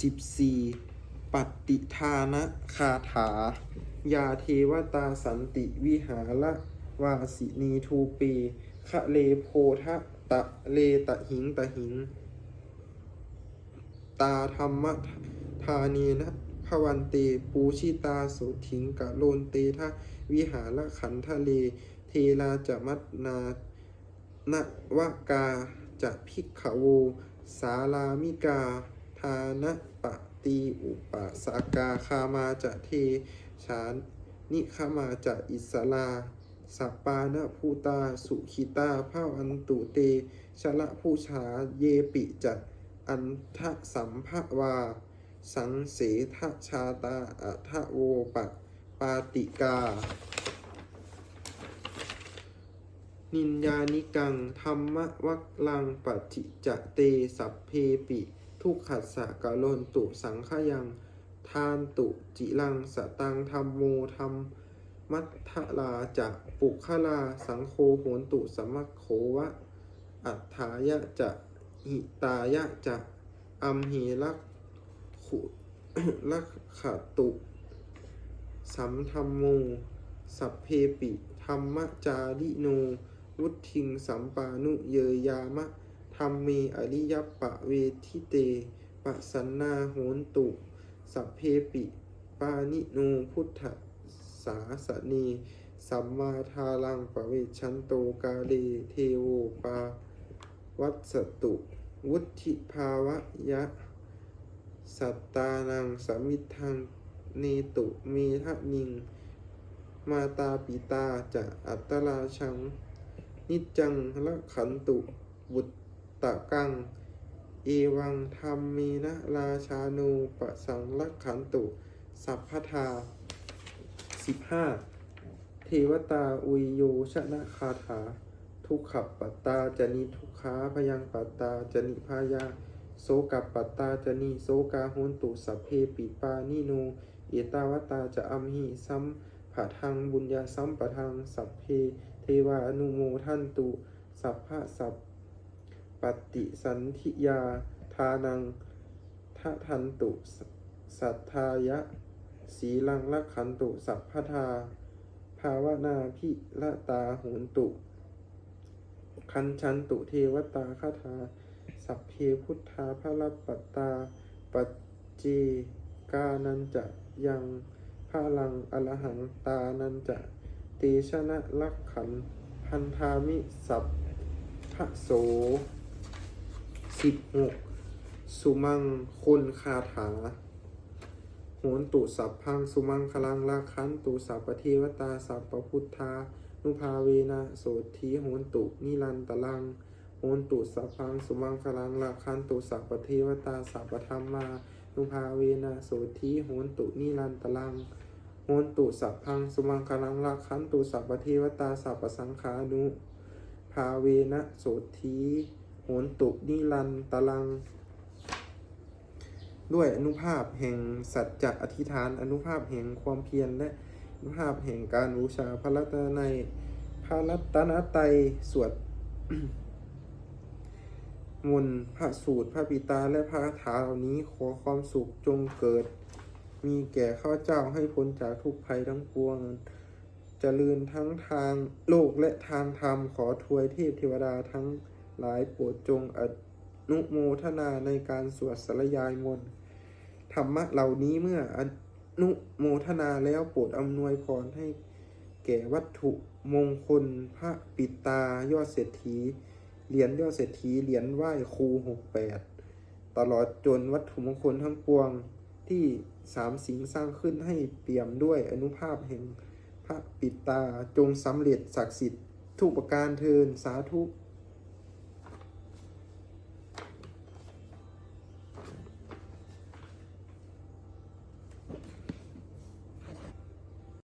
14ปัตติทานะคาถา ยาเทวตาสันติวิหารวาสินีทูปีคะเลโพทะตะเลตะหิงตะหิง ตาธรรมทานีนะพวันเตปูชิตาสุถิงกะโลนเตทะวิหารขันทะเล เทลาจะมัตนานวกาจะพิกขโว สาลามิกา ทานะ ตีอุปสากาคามาจะเทชานนิขมาจะอิสลาสัปปานะภูตา สุขิตาภาอันตุเต ชละผู้ชาเยปิจัดอันทะสัมภวา สังเสทะชาตาอัทะโวปะปาติกา นินยานิกัง ธรรมวักลังปัจจิจเต สัพเพปิ ทุกขัสสะกะโลนตุสังขยัง ทานตุจิลังสตังธรรมโมธรรมมัทธลาจะปุคลาสังโฆโหนตุสมัคโขวะ อัฏฐายะจะหิตายะจะอัมเหลักขุลักขตุ สัมธรรมโม สัพเพปิธรรมจาริโน วุทิงสัมปานุเยยามะ ธรรมเมอริยปะเวทิเตปะสันนาโหนตุ สัพเพปิ ปานิโนพุทธสาสนีสัมมาทาลังปะเวชันโตกาเลเทโวปาวัตสตุ วุธิภาวะยะ สัตตานังสมิทังเนตุเมทะนิง มาตาปิตาจะอัตตราชัง นิจังละขันตุบุต ตะกังเอวังธรรมเมนะราชาโนปสังละขันตุ สัพพทาสิบห้าเทวตาอุยโยชนะคาถา ทุกขับปัตตาจนิทุกขาพยังปัตตาจนิพายาโสกับปัตตาจนิโสกาโหนตุสัพเพปิปานิโนเอตาวตาจะอัมหิสัมผะทังบุญญาสัมปะทังสัพเพเทวานุโมทันตุ สัพพะสัพ ปฏิสันธิยาทานังทะทันตุสัทธายะ สีลังลักขันตุ สัพพทา ภาวนาพิละตาโหนตุ คันชันตุเทวตาคาถา สัพเพพุทธาพระรัปปตตา ปัจเจกานันจะยังพาลังอรหังตานันจะเตชนะลักขันพันธามิสัพพะโส สิบหกสุมังคนคาถาโหนตุสัพพังสุมังคลังลาคันตุสัพปเทวตาสัพปพุทธานุภาเวนะโสธีโหนตุนิรันตลังโหนตุสัพพังสุมังคลังลาคันตุสัพปเทวตาสัพปธรรมานุภาเวนะโสธีโหนตุนิรันตลังโหนตุสัพพังสุมังคลังลาคันตุสัพปเทวตาสัพปสังขานุภาเวนะโสธี หนตุนิรันตลัง ด้วยอนุภาพแห่งสัจจะอธิษฐาน อนุภาพแห่งความเพียรและอนุภาพแห่งการบูชาพระรัตนในยพระรัตนตรัยสวดมนพระสูตรพระปิตาและพระคาถาเหล่านี้ขอความสุขจงเกิด มีแก่ข้าเจ้าให้พ้นจากทุกภัยทั้งปวงเจริญทั้งทางโลกและทางธรรมขอทวยเทพเทวดาทั้ง หลายโปรดจงอนุโมทนาในการสวดสรยายมนธรรมะเหล่านี้เมื่ออนุโมทนาแล้วโปรดอำนวยพรให้แก่วัตถุมงคลพระปิตายอดเศรษฐีเหรียญยอดเศรษฐีเหรียญไหว้ครูหกแปดตลอดจนวัตถุมงคลทั้งปวงที่สามสิงสร้างขึ้นให้เปี่ยมด้วยอนุภาพแห่งพระปิตาจงสำเร็จศักดิ์สิทธิ์ทุกประการเทินสาธุ